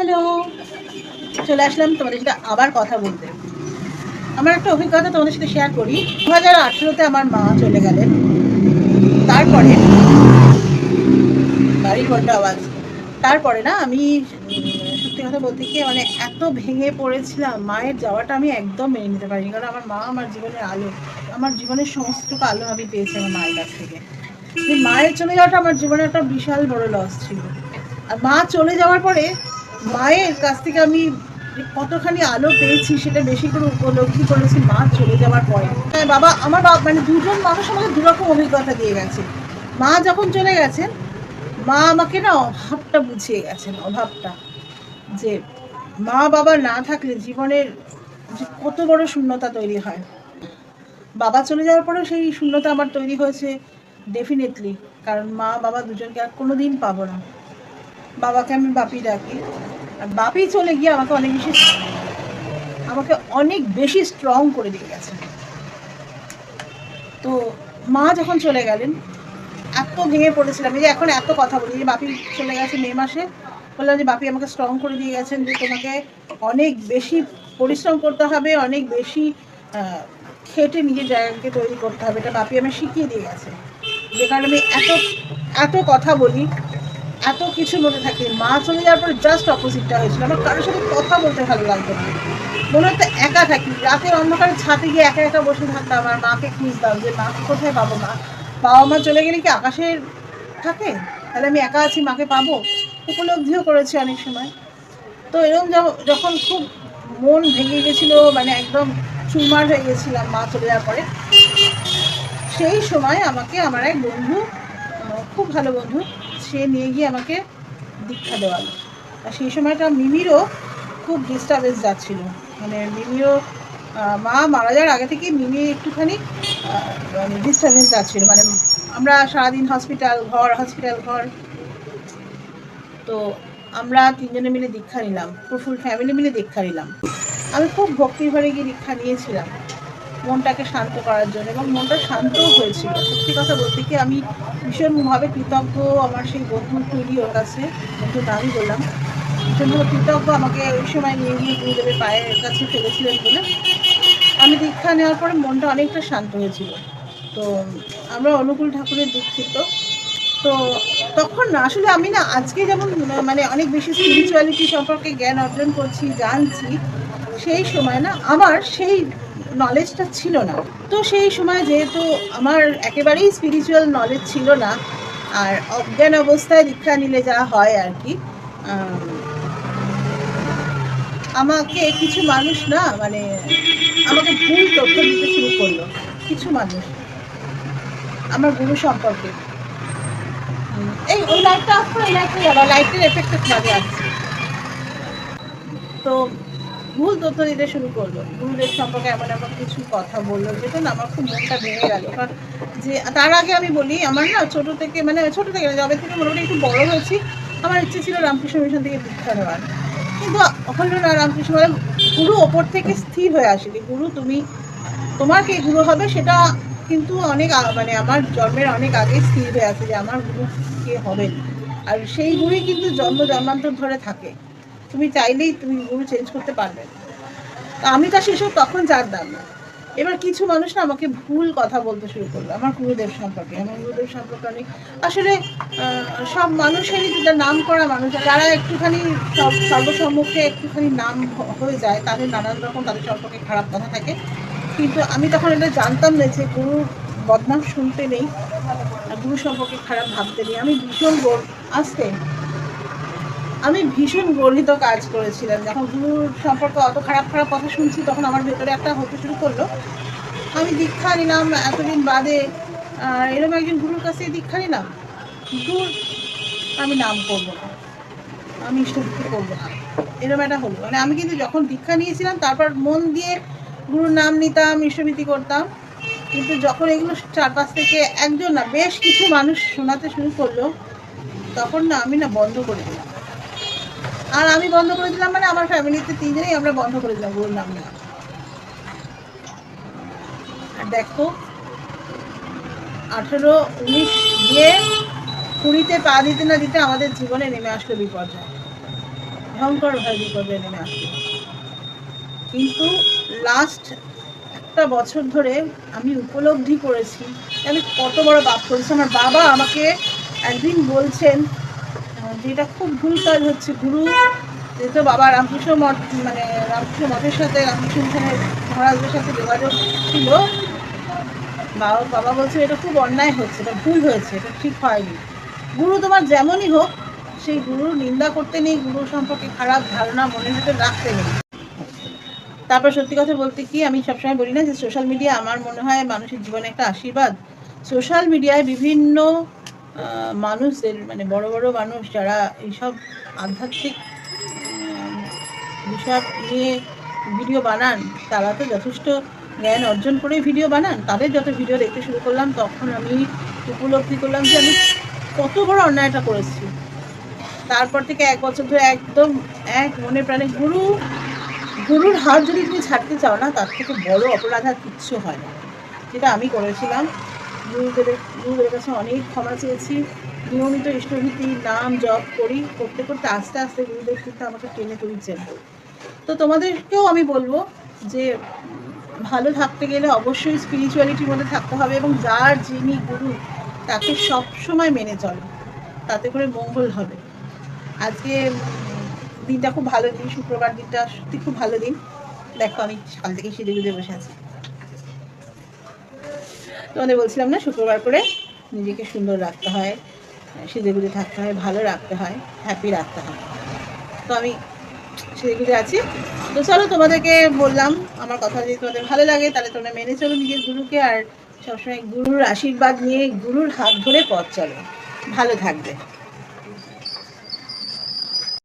Hello চলে আসলাম তোমাদের সাথে আবার কথা বলতে। আমার একটা অভিজ্ঞতা তোমাদের সাথে শেয়ার করি। দু হাজার আঠেরোতে আমার মা চলে গেলেন। তারপরে বাড়ি ঘণ্টা আওয়াজ তারপরে না আমি সত্যি কথা বলতে কি মানে এত ভেঙে পড়েছিলাম, মায়ের যাওয়াটা আমি একদম মেনে নিতে পারিনি। কারণ আমার মা আমার জীবনের আলো, আমার জীবনের সমস্ত আলো আমি পেয়েছি আমার মায়ের কাছ থেকে। মায়ের চলে যাওয়াটা আমার জীবনে একটা বিশাল বড় লস ছিল। আর মা চলে যাওয়ার পরে মায়ের কাছ থেকে আমি কতখানি আলো পেয়েছি সেটা বেশি করে উপলব্ধি করেছি মা চলে যাওয়ার পরে। হ্যাঁ বাবা, আমার বাবা মানে দুজন মানুষ আমাকে দুরকম অভিজ্ঞতা দিয়ে গেছে। মা যখন চলে গেছেন, মা আমাকে না অভাবটা বুঝিয়ে গেছেন, অভাবটা। যে মা বাবা না থাকলে জীবনের যে কত বড় শূন্যতা তৈরি হয়। বাবা চলে যাওয়ার পরেও সেই শূন্যতা আমার তৈরি হয়েছে ডেফিনেটলি কারণ মা বাবা দুজনকে আর কোনো দিন পাবো না। বাবাকে আমি বাপি ডাকি। আর বাপি চলে গিয়ে আমাকে অনেক বেশি আমাকে অনেক বেশি স্ট্রং করে দিয়ে গেছে। তো মা যখন চলে গেলেন, এত ভেঙে পড়েছিলাম। যে এখন এত কথা বলি, যে বাপি চলে গেছে মে মাসে। বললাম যে বাপি আমাকে স্ট্রং করে দিয়ে গেছেন, যে তোমাকে অনেক বেশি পরিশ্রম করতে হবে, অনেক বেশি খেটে নিজের জায়গাকে তৈরি করতে হবে। এটা বাপি আমি শিখিয়ে দিয়ে গেছে। যে কারণে আমি এত এত কথা বলি এত কিছু মধ্যে থাকে। মা চলে যাওয়ার পরে জাস্ট অপোজিটটা হয়েছিল। আমার কারোর সাথে কথা বলতে ভালো লাগতো না। মনে হতো একা থাকি। রাতের অন্ধকারে ছাদে গিয়ে একা একা বসে থাকতাম আর মাকে খুঁজতাম যে মাকে কোথায় পাবো মা? বাবা মা চলে গেলে কি আকাশের থাকে? তাহলে আমি একা আছি, মাকে পাবো? উপলব্ধিও করেছি অনেক সময়। তো এরকম যখন খুব মন ভেঙে গেছিল মানে একদম চুরমার হয়ে গেছিলাম মা চলে যাওয়ার পরে, সেই সময় আমাকে আমার এক বন্ধু খুব ভালো বন্ধু সে নিয়ে গিয়ে আমাকে দীক্ষা দেওয়ালো। আর সেই সময়টা মিমিরও খুব ডিস্টার্বেন্স যাচ্ছিল। মানে মিমিরও মা মারা যাওয়ার আগে থেকে মিমি একটুখানি মানে ডিস্টার্বেন্স যাচ্ছিল। মানে আমরা সারাদিন হসপিটাল ঘর হসপিটাল ঘর। তো আমরা তিনজনে মিলে দীক্ষা নিলাম। ফুল ফ্যামিলি মিলে দীক্ষা নিলাম। আমি খুব ভক্তি ভরে গিয়ে দীক্ষা নিয়েছিলাম। মনটাকে শান্ত করার জন্য এবং মনটা শান্তও হয়েছিল। সত্যি কথা বলতে কি আমি ভীষণভাবে কৃতজ্ঞ আমার সেই বন্ধু টুলি ওর কাছে, বন্ধু নামই বললাম। ভীষণভাবে কৃতজ্ঞ আমাকে ওই সময় নিয়ে গিয়ে গুরুদেবের পায়ের কাছে ফেলেছিলেন বলে। আমি দীক্ষা নেওয়ার পরে মনটা অনেকটা শান্ত হয়েছিল। তো আমরা অনুকূল ঠাকুরের দীক্ষিত তো তখন না, আসলে আমি না আজকে যেমন মানে অনেক বেশি স্পিরিচুয়ালিটি সম্পর্কে জ্ঞান অর্জন করছি, জানছি, সেই সময় না আমার সেই নলেজটা ছিল না। তো সেই সময় যেহেতু আমার একেবারেই স্পিরিচুয়াল নলেজ ছিল না, আর অজ্ঞান অবস্থায় দীক্ষা নিলে যা হয় আর কি আমাকে কিছু মানুষ না মানে আমাকে ভুল তথ্য দিতে শুরু করল। কিছু মানুষ। আমার গুরু সম্পর্কে। এই, ওই লাইটটা এই লাইটটা লাইটের এফেক্টটা মাঝে আসছে। তো ভুল তথ্য দিতে শুরু করল। গুরুদেব সম্পর্কে এমন এমন কিছু কথা বলল, যেটা না আমার খুব মনটা ভেঙে গেল। কারণ যে, তার আগে আমি বলি, আমার না ছোটো থেকে মানে ছোট থেকে যবে থেকে মোটামুটি একটু বড় হয়েছি, আমার ইচ্ছে ছিল রামকৃষ্ণ মিশন থেকে দীক্ষা নেওয়ার কিন্তু হলো না রামকৃষ্ণ গুরু ওপর থেকে স্থির হয়ে আসেনি। গুরু, তুমি, তোমার কে গুরু হবে সেটা কিন্তু অনেক মানে আমার জন্মের অনেক আগে স্থির হয়ে আছে যে, আমার গুরু কে হবে আর সেই গুরুই কিন্তু জন্ম জন্মান্তর ধরে থাকে। তুমি চাইলেই তুমি গুরু চেঞ্জ করতে পারবে। তা আমি তা সেসব তখন জানতাম না। এবার কিছু মানুষ না আমাকে ভুল কথা বলতে শুরু করল। আমার গুরুদেব সম্পর্কে, আমার গুরুদেব সম্পর্কে অনেক আসলে সব মানুষেরই যেটা নাম করা মানুষ, যারা একটুখানি সর্বসম্মুখে একটুখানি নাম হয়ে যায়, তাদের নানান রকম তাদের সম্পর্কে খারাপ কথা থাকে। কিন্তু আমি তখন এটা জানতাম না যে গুরু বদনাম শুনতে নেই গুরু সম্পর্কে খারাপ ভাবতে নেই। আমি ভীষণ আসতে আমি ভীষণ গর্হিত কাজ করেছিলাম। যখন গুরুর সম্পর্কে অত খারাপ খারাপ কথা শুনছি, তখন আমার ভেতরে একটা হতে শুরু করল। আমি দীক্ষা নিলাম, এতদিন বাদে এরকম একজন গুরুর কাছে দীক্ষা নিলাম। দূর আমি নাম করব না। আমি ইষ্টভক্তি করব না। এরকম একটা হলো। মানে আমি কিন্তু যখন দীক্ষা নিয়েছিলাম, তারপর মন দিয়ে গুরুর নাম নিতাম ইষ্টভীতি করতাম। কিন্তু যখন এগুলো চারপাশ থেকে একজন না, বেশ কিছু মানুষ শোনাতে শুরু করল, তখন না আমি না বন্ধ করে দিলাম। আর আমি বন্ধ করে দিলাম মানে আমার ফ্যামিলিতে তিনজনেই আমরা বন্ধ করে দিলাম, বললাম না। আর দেখো, আঠেরো, উনিশ দিয়ে কুড়িতে পা দিতে না দিতে আমাদের জীবনে নেমে আসলো বিপর্যয়। ভয়ঙ্করভাবে বিপর্যয় নেমে আসবে কিন্তু লাস্ট একটা বছর ধরে আমি উপলব্ধি করেছি, আমি কত বড় পাপ করেছি। আমার বাবা আমাকে একদিন বলছেন আহ, যে এটা খুব ভুল কাজ হচ্ছে গুরু। যেহেতু বাবা রামকৃষ্ণ মঠ মানে রামকৃষ্ণ মঠের সাথে রামকৃষ্ণ মিশনের মহারাজদের সাথে যোগাযোগ ছিল। বাবা বাবা বলছে এটা খুব অন্যায় হচ্ছে এটা ভুল হয়েছে এটা ঠিক হয়নি। গুরু তোমার যেমনই হোক সেই গুরুর নিন্দা করতে নেই গুরু সম্পর্কে খারাপ ধারণা মনের ভিতরে রাখতে নেই। তারপর সত্যি কথা বলতে কি আমি সবসময় বলি না যে সোশ্যাল মিডিয়া আমার মনে হয় মানুষের জীবনে একটা আশীর্বাদ। সোশ্যাল মিডিয়ায় বিভিন্ন মানুষদের মানে বড় বড় মানুষ যারা এইসব আধ্যাত্মিক বিষয় নিয়ে ভিডিও বানান, তারা তো যথেষ্ট জ্ঞান অর্জন করে ভিডিও বানান। তাদের যত ভিডিও দেখতে শুরু করলাম, তখন আমি উপলব্ধি করলাম যে আমি কত বড় অন্যায়টা করেছি। তারপর থেকে এক বছর ধরে একদম এক মনে প্রাণে গুরু, গুরুর হাত যদি তুমি ছাড়তে চাও না, তার থেকে বড় অপরাধ আর কিচ্ছু হয় না। যেটা আমি করেছিলাম গুরুদেবের গুরুদেবের কাছে অনেক ক্ষমা চেয়েছি। নিয়মিত ইষ্টভীতি, নাম জপ করি, করতে করতে আস্তে আস্তে গুরুদেব কিন্তু আমাকে টেনে তুলছেন। তো তোমাদেরকেও আমি বলব যে, ভালো থাকতে গেলে অবশ্যই স্পিরিচুয়ালিটির মধ্যে থাকতে হবে এবং যার যিনি গুরু, তাকে সব সময় মেনে চলো। তাতে করে মঙ্গল হবে। আজকে দিনটা খুব ভালো দিন, শুক্রবার দিনটা সত্যি খুব ভালো দিন। দেখো আমি সকাল থেকে সিঁড়ি বসে আছি। তোমাদের বলছিলাম না, শুক্রবার করে নিজেকে সুন্দর রাখতে হয় সিঁদে গুঁজে থাকতে হয়, ভালো রাখতে হয় হ্যাপি রাখতে হয়। তো আমি সিঁদে গুঁজে আছি। তো চলো তোমাদেরকে বললাম, আমার কথা যদি তোমাদের ভালো লাগে, তাহলে তোমরা মেনে চলো নিজের গুরুকে, আর সবসময় গুরুর আশীর্বাদ নিয়ে গুরুর হাত ধরে পথ চলো। ভালো থাকবে।